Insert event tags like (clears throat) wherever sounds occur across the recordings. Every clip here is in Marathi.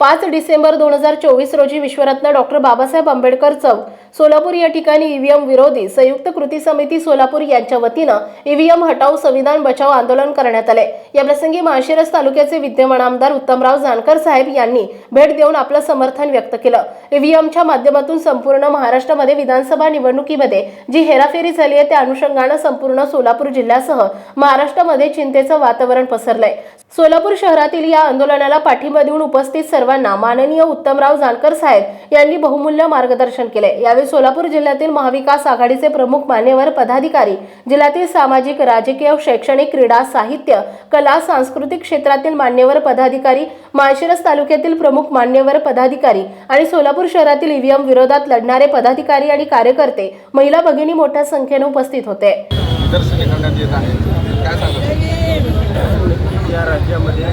पाच डिसेंबर दोन हजार चोवीस रोजी विश्वरत्न डॉक्टर बाबासाहेब आंबेडकर चौक सोलापूर या ठिकाणी ईव्हीएम विरोधी संयुक्त कृती समिती सोलापूर यांच्या वतीनं ईव्हीएम हटाव संविधान बचाव आंदोलन करण्यात आले. या प्रसंगी माळशिरस तालुक्याचे विद्यमान आमदार उत्तमराव जानकर साहेब यांनी भेट देऊन आपलं समर्थन व्यक्त केलं. ईव्हीएमच्या माध्यमातून संपूर्ण महाराष्ट्रामध्ये विधानसभा निवडणुकीमध्ये जी हेराफेरी झाली आहे त्या अनुषंगानं संपूर्ण सोलापूर जिल्ह्यासह महाराष्ट्रामध्ये चिंतेचं वातावरण पसरलंय. सोलापूर शहरातील या आंदोलनाला पाठिंबा देऊन उपस्थित सर्वांना माननीय उत्तमराव जानकर साहेब यांनी बहुमूल्य मार्गदर्शन केले. यावेळी सोलापूर जिल्ह्यातील महाविकास आघाडीचे प्रमुख मान्यवर पदाधिकारी जिल्ह्यातील सामाजिक राजकीय शैक्षणिक क्रीडा साहित्य कला सांस्कृतिक क्षेत्रातील मान्यवर पदाधिकारी माळशिरस तालुक्यातील प्रमुख मान्यवर पदाधिकारी आणि सोलापूर शहरातील ईव्हीएम विरोधात लढणारे पदाधिकारी आणि कार्यकर्ते महिला भगिनी मोठ्या संख्येने उपस्थित होते. आले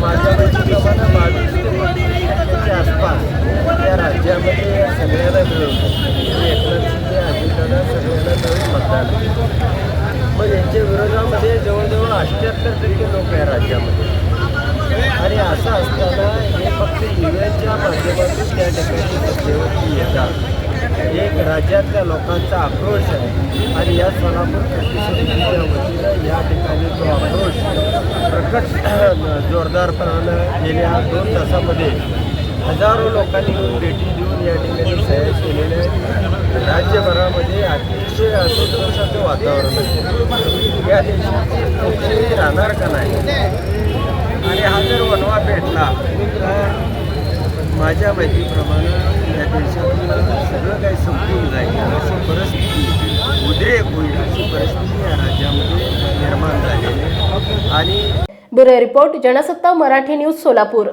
माझ्या माहितीप्रमाणे बावीस ते आसपास या राज्यामध्ये सगळ्याला मिळून एकनाथ शिंदे अजितदादा सगळ्यांना मिळून मतदान मग यांच्या विरोधामध्ये जवळजवळ अठ्ठ्याहत्तर टक्के लोक या राज्यामध्ये आणि असं असताना हे फक्त ईव्हीएमच्या माध्यमातून त्या ठिकाणी सत्तेवरती येतात एक राज्यातल्या लोकांचा आक्रोश आहे. आणि या सोलापूर कृषी वतीनं या ठिकाणी तो आक्रोश प्रकट (clears throat) जोरदारपणानं गेल्या दोन तासामध्ये हजारो लोकांनी येऊन भेटी देऊन या ठिकाणी सह्या केलेल्या आहेत राज्यभरामध्ये अतिशय असंतोषाचं वातावरण आहे. या देशात लोकशाही राहणार का नाही? आणि हा जर वनवा भेटला तर माझ्या माहितीप्रमाणे होईल अशी परिस्थिती या राज्यामध्ये निर्माण झालेली आणि bureau report Jansatta Marathi news Solapur.